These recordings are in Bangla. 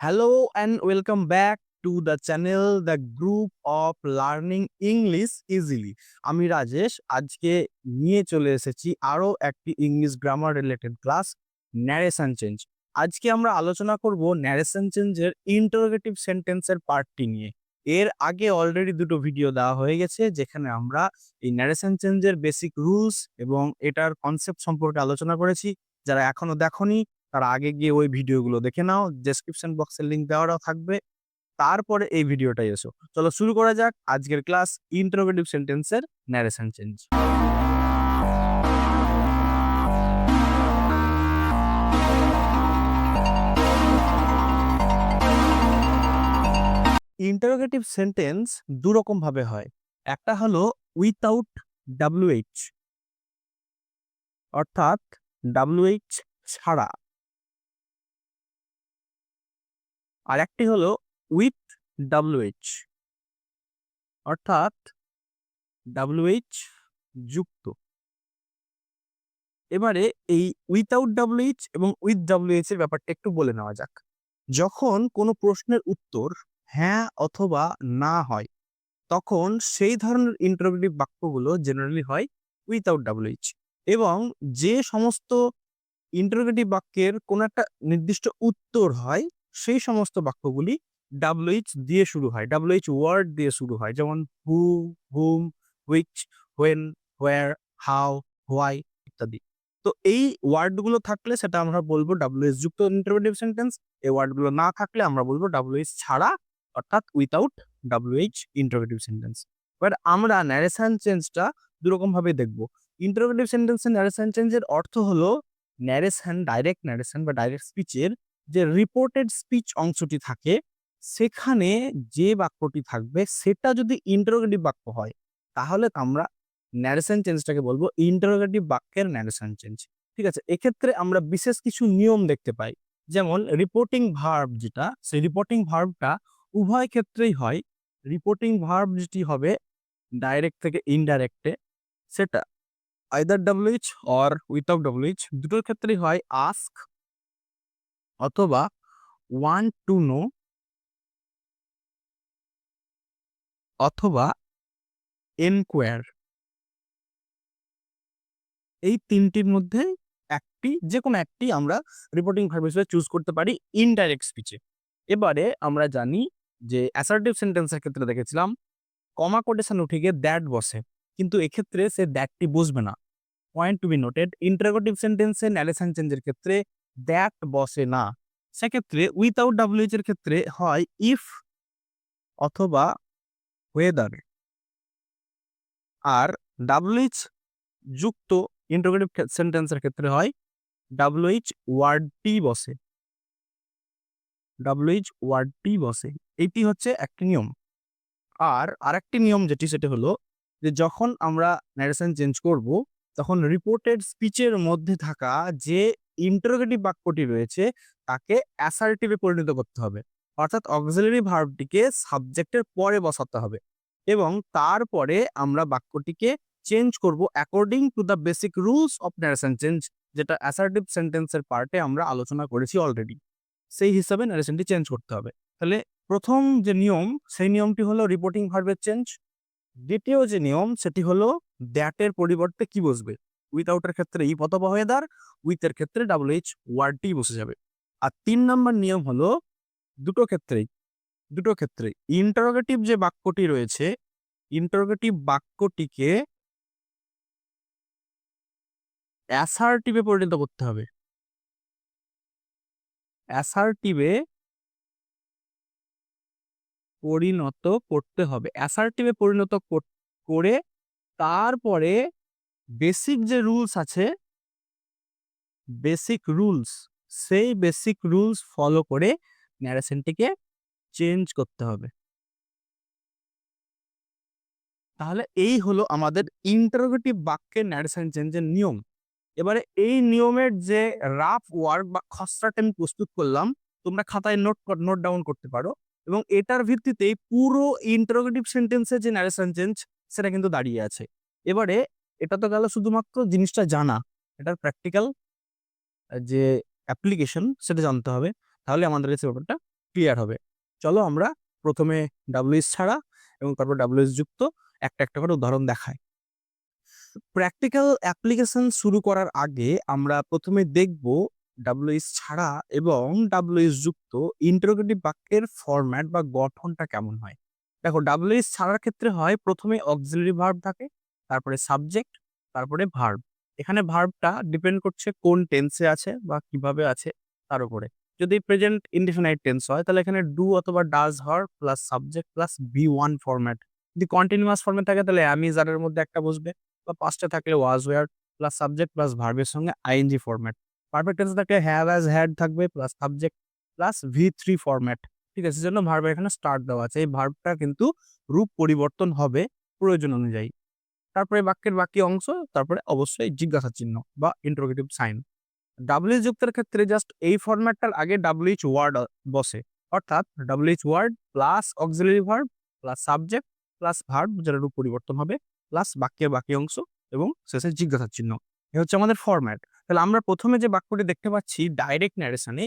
Hello and welcome back to the channel, The Group of Learning English Easily. আমি রাজেশ, আজকে নিয়ে চলে এসেছি আরও একটি English grammar related class narration change আজকে আমরা আলোচনা করব ন্যারেশন চেঞ্জের ইন্টারোগেটিভ সেন্টেন্সের পার্টটি নিয়ে। এর আগে অলরেডি দুটো ভিডিও দেওয়া হয়ে গেছে, যেখানে আমরা এই ন্যারেশন চেঞ্জের বেসিক রুলস এবং এটার কনসেপ্ট সম্পর্কে আলোচনা করেছি। যারা এখনও দেখোনি তার আগে গিয়ে ওই ভিডিওগুলো দেখে নাও। ডেসক্রিপশন বক্সের লিংক দেওয়াটাও থাকবে। তারপরে এই ভিডিওটাই এসো। চলো শুরু করা যাক আজকের ক্লাস ইন্টারোগেটিভ সেন্টেন্সের ন্যারেশন চেঞ্জ ইন্টারোগেটিভ সেন্টেন্স দু রকম ভাবে হয়। একটা হলো উইথাউট ডাব্লিউএইচ অর্থাৎ ডাব্লিউএইচ ছাড়া। আর একটি হলো উইথ ডাব্লিউএইচ। অর্থাৎ ডাব্লিউএইচ যুক্ত। এবারে এই উইথাউট ডাব্লিউএইচ এবং উইথ ডাব্লিউএইচ এর ব্যাপারটা একটু বলে নেওয়া যাক। যখন কোনো প্রশ্নের উত্তর হ্যাঁ অথবা না হয়, তখন সেই ধরনের ইন্টারোগেটিভ বাক্যগুলো জেনারেলি হয় উইথাউট ডাব্লিউএইচ। এবং যে সমস্ত ইন্টারোগেটিভ বাক্যের কোনো একটা নির্দিষ্ট উত্তর হয় সেই সমস্ত বাক্যগুলি ডাব্লিউএইচ দিয়ে শুরু হয় ডাব্লিউএইচ ওয়ার্ড দিয়ে শুরু হয়। যেমন who whom which when where how why ইত্যাদি। তো এই ওয়ার্ডগুলো থাকলে সেটা আমরা বলব ডাব্লিউএস যুক্ত ইন্টারোগেটিভ সেন্টেন্স এই ওয়ার্ডগুলো না থাকলে আমরা বলব ডাব্লিউএইচ ছাড়া, অর্থাৎ without WH interrogative sentence but আমরা ন্যারেশন চেঞ্জটা দুরকম ভাবে দেখব। ইন্টারোগেটিভ সেন্টেন্সের ন্যারেশন চেঞ্জের অর্থ হলো ন্যারেশন ডাইরেক্ট ন্যারেশন বা ডাইরেক্ট স্পিচের যে রিপোর্টেড স্পিচ অংশটি থাকে, সেখানে যে বাক্যটি থাকবে, সেটা যদি ইন্টারোগেটিভ বাক্য হয়, তাহলে আমরা ন্যারেশন চেঞ্জটাকে বলব ইন্টারোগেটিভ বাক্যের ন্যারেশন চেঞ্জ ঠিক আছে? এক্ষেত্রে আমরা বিশেষ কিছু নিয়ম দেখতে পাই। যেমন রিপোর্টিং ভার্ব যেটা, সেই রিপোর্টিং ভার্বটা উভয় ক্ষেত্রেই হয়। রিপোর্টিং ভার্ব যেটি হবে ডাইরেক্ট থেকে ইনডাইরেক্টে সেটা either WH or without WH দুটোর ক্ষেত্রেই হয় আস্ক অথবা ওয়ান টু নো অথবা এনকোয়ার। এই তিনটির মধ্যে একটি যে কোনো একটি আমরা রিপোর্টিং ভার্ব হিসেবে চুজ করতে পারি ইনডাইরেক্ট স্পিচে এবারে আমরা জানি যে অ্যাসার্টিভ সেন্টেন্সের ক্ষেত্রে দেখেছিলাম কমা কোটেশন উঠে গিয়ে দ্যাট বসে, কিন্তু এক্ষেত্রে সে দ্যাটটি বসবে না। Point to be noted interrogative সেন্টেন্সে ন্যারেশন চেঞ্জের ক্ষেত্রে দ্যাট বসে না, সেক্ষেত্রে উইথাউট ডাব্লিউএইচ এর ক্ষেত্রে হয় ইফ অথবা ওয়েদার আর ডাব্লিউএইচ যুক্ত ইন্টারোগেটিভ সেন্টেন্সের ক্ষেত্রে হয় ডাব্লিউএইচ ওয়ার্ডটি বসে ডাব্লিউএইচ ওয়ার্ডটি বসে এটি হচ্ছে একটি নিয়ম। আর আরেকটি নিয়ম যেটি, সেটা হলো যে যখন আমরা ন্যারেশন চেঞ্জ করব, তখন রিপোর্টেড স্পিচের মধ্যে থাকা যে ইন্টারোগেটিভ বাক্যটি রয়েছে, তাকে অ্যাসার্টিভে পরিণত করতে হবে। অর্থাৎ অক্সিলারি ভার্বটিকে সাবজেক্টের পরে বসাতে হবে এবং তারপরে আমরা বাক্যটিকে চেঞ্জ করব according to the basic rules of narration change যেটা অ্যাসার্টিভ সেন্টেন্সের পার্টে আমরা আলোচনা করেছি অলরেডি সেই হিসাবে ন্যারেশনটি চেঞ্জ করতে হবে। তাহলে প্রথম যে নিয়ম, সেই নিয়মটি হলো রিপোর্টিং ভার্বের চেঞ্জ দ্বিতীয় যে নিয়ম, সেটি হলো দ্যাটের পরিবর্তে কি বসবে? উইথআউটের ক্ষেত্রে ইফ অথবা ওয়েদার উইথের ক্ষেত্রে ডাবল এইচ ওয়ার্ডটি বসে যাবে। আর তিন নম্বর নিয়ম হলো দুটো ক্ষেত্রেই, দুটো ক্ষেত্রে ইন্টারোগেটিভ যে বাক্যটি রয়েছে ইন্টারোগেটিভ বাক্যটিকে অ্যাসার্টিভে পরিণত করতে হবে। অ্যাসার্টিভে পরিণত করতে হবে। অ্যাসার্টিভে পরিণত করে তারপরে বেসিক যে রুলস আছে বেসিক রুলস সেই বেসিক রুলস ফলো করে ন্যারেশনটিকে চেঞ্জ করতে হবে। তাহলে এই হলো আমাদের ইন্টারোগেটিভ বাক্যের ন্যারেশন চেঞ্জের নিয়ম। এবারে এই নিয়মের যে রাফ ওয়ার্ক বা খসড়াটা আমি প্রস্তুত করলাম, তোমরা খাতায় নোট নোট ডাউন করতে পারো এবং এটার ভিত্তিতেই পুরো ইন্টারোগেটিভ সেন্টেন্সের যে ন্যারেশন চেঞ্জ সেটা কিন্তু দাঁড়িয়ে আছে। এবারে এটা তো গেল শুধুমাত্র জিনিসটা জানা। এটার প্র্যাকটিক্যাল যে অ্যাপ্লিকেশন সেটা জানতে হবে। তাহলে আমাদের কাছে ব্যাপারটা ক্লিয়ার হবে। চলো আমরা প্রথমে ডাব্লিউএস ছাড়া এবং তারপর ডাব্লিউএস যুক্ত একটা একটা করে উদাহরণ দেখাই। প্র্যাকটিক্যাল অ্যাপ্লিকেশন শুরু করার আগে আমরা প্রথমে দেখব ডাব্লিউএস ছাড়া এবং ডাব্লিউএস যুক্ত ইন্টারোগেটিভ বাক্যের ফরম্যাট বা গঠনটা কেমন হয়। দেখো ডাব্লিউএস ছাড়ার ক্ষেত্রে হয়, প্রথমে অক্সিলারি ভার্ব থাকে তারপরে সাবজেক্ট, তারপরে ভার্ব এখানে ভার্বটা ডিপেন্ড করছে কোন টেন্সে আছে বা কীভাবে আছে তার উপরে। যদি প্রেজেন্ট ইনডিফিনাইট টেন্স হয়, তাহলে এখানে ডু অথবা does or plus subject plus V one format যদি কন্টিনিউয়াস ফর্মে থাকে, তাহলে অ্যামিজারের মধ্যে একটা বসবে বা পাঁচটা থাকলে was were plus subject plus ভার্বের সঙ্গে আইএনজি ফরম্যাট পারফেক্ট টেন্স থাকলে হ্যাভ অ্যাজ হ্যাড থাকবে plus subject plus V three format ঠিক আছে, সেজন্য ভার্বের এখানে স্টার্ট দেওয়া আছে। এই ভার্বটা কিন্তু রূপ পরিবর্তন হবে প্রয়োজন অনুযায়ী। তারপরে বাক্যের বাকি অংশ, তারপরে অবশ্যই জিজ্ঞাসা চিহ্ন বা ইন্টারোগেটিভ সাইন ডাব্লিউএইচ যুক্তের ক্ষেত্রে জাস্ট এই ফরম্যাটটার আগে ডাব্লিউএইচ ওয়ার্ড বসে। অর্থাৎ WH word plus auxiliary verb plus subject plus verb যেটা রূপ পরিবর্তন হবে প্লাস বাক্যের বাকি অংশ এবং শেষে জিজ্ঞাসা চিহ্ন। এ হচ্ছে আমাদের ফরম্যাট তাহলে আমরা প্রথমে যে বাক্যটি দেখতে পাচ্ছি direct ন্যারেশনে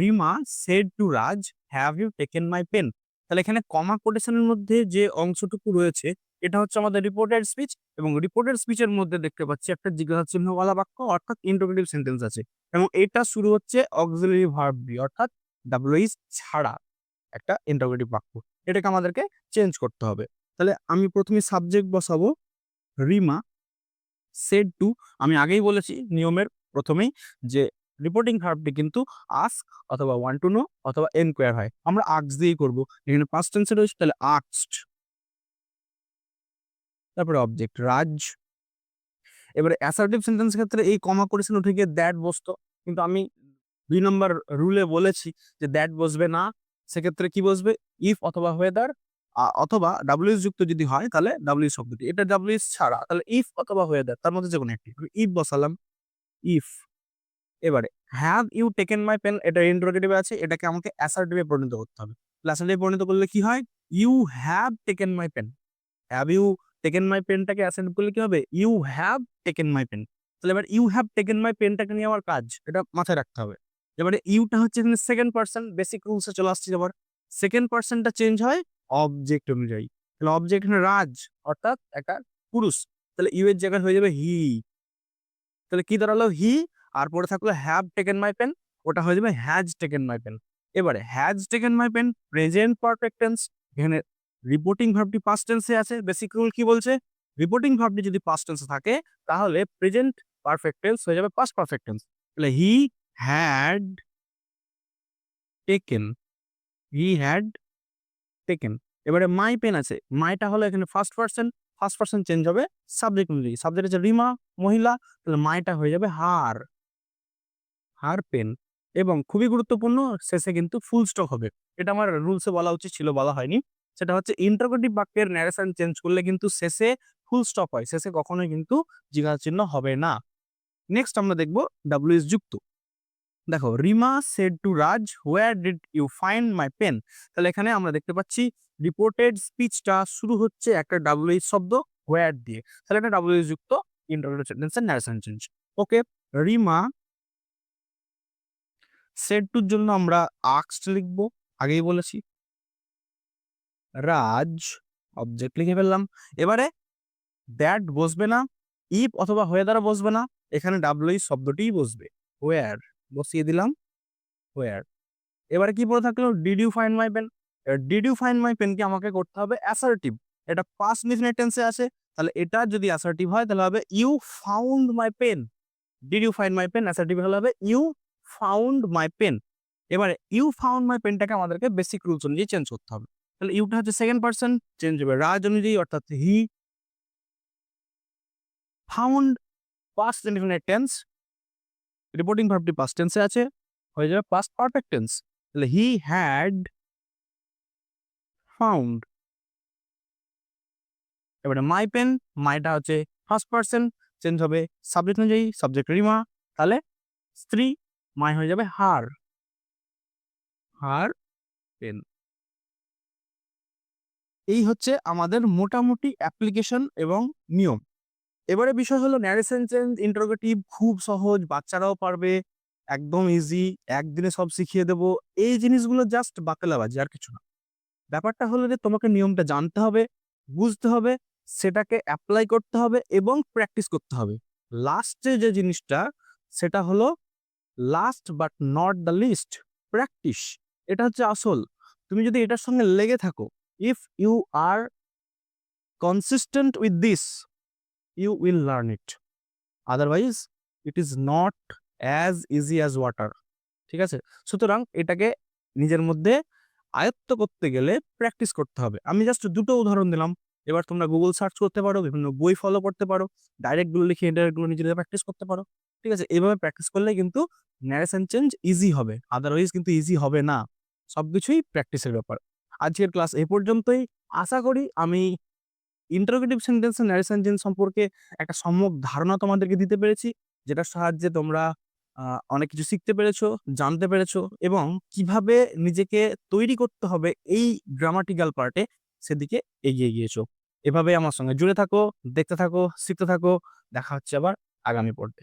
Rima said to Raj have you taken my pen তাহলে এখানে কমা কোটেশনের মধ্যে যে অংশটুকু রয়েছে এটা হচ্ছে আমাদের রিপোর্টেড স্পিচ এবং রিপোর্টেড স্পিচের মধ্যে দেখতে পাচ্ছি একটা জিজ্ঞাসা চিহ্নওয়ালা বাক্য, অর্থাৎ ইন্টারোগেটিভ সেন্টেন্স আছে। এবং এটা শুরু হচ্ছে অক্সিলারি ভার্ব দিয়ে, অর্থাৎ ডাব্লিউইস ছাড়া একটা ইন্টারোগেটিভ বাক্য। এটাকে আমাদেরকে চেঞ্জ করতে হবে। তাহলে আমি প্রথমে সাবজেক্ট বসাবো। রিমা সেড টু আমি আগেই বলেছি নিয়মের প্রথমেই যে রিপোর্টিং ভার্বটি কিন্তু আস্ক অথবা ওয়ান টু নো অথবা এনকোয়ার হয়। আমরা আক্স দিয়েই করব। এখানে পাঁচ টেন্সে রয়েছে, তাহলে আক্সড তারপরে অবজেক্ট রাজ। এবারে অ্যাসার্টিভ সেন্টেন্স ক্ষেত্রে এই কমা করেছেন উঠে গিয়ে দ্যাট বসতো। কিন্তু আমি দুই নম্বর রুলে বলেছি যে দ্যাট বসবে না। সেক্ষেত্রে কি বসবে? ইফ অথবা ওয়েদার অথবা ডাব্লিউএস যুক্ত যদি হয় তাহলে ডাব্লিউ শব্দটি। এটা ডাব্লিউএস ছাড়া, তাহলে ইফ অথবা ওয়েদার তার মধ্যে যে কোনো একটি ইফ বসালাম। ইফ এবারে have you taken my pen এটা ইন্টারোগেটিভ আছে। এটাকে আমাকে অ্যাসার্টিভে পরিণত করতে হবে। অ্যাসার্টিভে পরিণত করলে কি হয়? You have taken my pen have you taken my পেনটাকে অ্যাসেন্ট করলে কি হবে? You have taken my pen তাহলে এবার ইউ হ্যাভ টেকেন মাই পেনটাকে নিয়ে আমার কাজ, এটা মাথায় রাখতে হবে। এবারে ইউটা হচ্ছে এখানে সেকেন্ড পার্সন বেসিক রুলসে চলে আসছে এবার। সেকেন্ড পার্সনটা চেঞ্জ হয় অবজেক্ট অনুযায়ী। তাহলে অবজেক্ট রাজ, অর্থাৎ একটা পুরুষ। তাহলে ইউ এর জায়গায় হয়ে যাবে হি তাহলে কি দাঁড়াল? হি আর পরে থাকল হ্যাভ টেকেন মাই পেন ওটা হয়ে যাবে হ্যাজ টেকেন মাই পেন এবারে has taken my pen present perfect tense এখানে রিপোর্টিং ভার্বটি পাস্ট টেন্সে আছে। বেসিক রুল কি বলছে? রিপোর্টিং ভার্বটি যদি পাস্ট টেন্সে থাকে, তাহলে প্রেজেন্ট পারফেক্ট টেন্স হয়ে যাবে পাস্ট পারফেক্ট টেন্স তাহলে he had taken he had taken এবারে মাই পেন আছে। মাইটা হলো এখানে first person first person change হবে সাবজেক্ট অনুযায়ী। সাবজেক্ট আছে রিমা, মহিলা, তাহলে মাইটা হয়ে যাবে হার হার পেন এবং খুবই গুরুত্বপূর্ণ, শেষে কিন্তু ফুল স্টক হবে। এটা আমার রুলসে বলা উচিত, ছিল বলা হয়নি। সেটা হচ্ছে ইন্টারোগেটিভ বাক্যের ন্যারেশন চেঞ্জ করলে কিন্তু শেষে ফুল স্টপ হয়। শেষে কখনোই কিন্তু জিজ্ঞাসা চিহ্ন হবে না। নেক্সট আমরা দেখব ডাব্লিউএস যুক্ত। দেখো, Rima said to Raj where did you find my pen তাহলে এখানে আমরা দেখতে পাচ্ছি রিপোর্টেড স্পিচটা শুরু হচ্ছে একটা ডাব্লিউএস শব্দ হোয়ার দিয়ে। তাহলে এটা ডাব্লিউএস যুক্ত ইন্টারোগেটিভ সেন্টেন্সের narration change okay Rima said টুর জন্য আমরা আক্সড লিখব, আগেই বলেছি। রাজ অবজেক্ট লিখে ফেললাম। এবারে দ্যাট বসবে না ইফ অথবা হোয়েদার বসবে না, এখানে ডাব্লিউ শব্দটিই বসবে। ওয়ার বসিয়ে দিলাম ওয়ার এবারে কি পড়ে থাকল? Did you find my pen did you find my পেনকে আমাকে করতে হবে অ্যাসার্টিভ এটা পাস্ট ইনফিনিট টেন্সে আছে, তাহলে এটা যদি অ্যাসার্টিভ হয়, তাহলে হবে you found my pen did you find my pen assertive হলে হবে ইউ ফাউন্ড মাই পেন এবারে ইউ ফাউন্ড মাই পেনটাকে আমাদেরকে বেসিক রুলস অনুযায়ী চেঞ্জ করতে হবে। তাহলে ইউটা হচ্ছে সেকেন্ড পার্সন চেঞ্জ হবে। রাজ অনুযায়ী অর্থাৎ he found past indefinite tense reporting ভার্বটি past টেন্সে আছে, হয়ে যাবে পাস্ট পারফেক্ট টেন্স তাহলে হি হ্যাড ফাউন্ড এবারে মাই পেন মাইটা হচ্ছে ফার্স্ট পার্সন চেঞ্জ হবে সাবজেক্ট অনুযায়ী সাবজেক্ট রিমা তাহলে স্ত্রী মাই হয়ে যাবে হার হার পেন এই হচ্ছে আমাদের মোটামুটি অ্যাপ্লিকেশন এবং নিয়ম। এবারে বিষয় হলো ন্যারেশন চেঞ্জ ইন্টারোগেটিভ খুব সহজ, বাচ্চারাও পারবে, একদম ইজি একদিনে সব শিখিয়ে দেবো। এই জিনিসগুলো জাস্ট বাকালাবাজি, আর কিছু না। ব্যাপারটা হলো যে তোমাকে নিয়মটা জানতে হবে, বুঝতে হবে, সেটাকে অ্যাপ্লাই করতে হবে এবং প্র্যাকটিস করতে হবে। লাস্টে যে জিনিসটা, সেটা হলো last but not the least practice এটা হচ্ছে আসল। তুমি যদি এটার সঙ্গে লেগে থাকো if you are consistent with this you will learn it otherwise it is not as easy as water ঠিক আছে? সুতরাং এটাকে নিজের মধ্যে আয়ত্ত করতে গেলে প্র্যাকটিস করতে হবে। আমি জাস্ট দুটো উদাহরণ দিলাম। এবার তোমরা গুগল সার্চ করতে পারো, বিভিন্ন বই ফলো করতে পারো ডাইরেক্টগুলো লিখে ইন্টারনেটগুলো নিজেদের প্র্যাকটিস করতে পারো। ঠিক আছে? এইভাবে প্র্যাকটিস করলে কিন্তু ন্যারেশন চেঞ্জ ইজি হবে। আদারওয়াইজ কিন্তু ইজি হবে না। সবকিছুই প্র্যাকটিসের ব্যাপার। আজকের ক্লাস এ পর্যন্তই। আশা করি আমি ইন্টারোগেটিভ সেন্টেন্স ন্যারেশন চেঞ্জ সম্পর্কে একটা সম্যক ধারণা তোমাদেরকে দিতে পেরেছি, যেটার সাহায্যে তোমরা অনেক কিছু শিখতে পেরেছ, জানতে পেরেছ এবং কীভাবে নিজেকে তৈরি করতে হবে এই গ্রামাটিক্যাল পার্টে সেদিকে এগিয়ে গিয়েছো। এভাবে আমার সঙ্গে জুড়ে থাকো, দেখতে থাকো, শিখতে থাকো, দেখা হচ্ছে আবার আগামী পর্বে।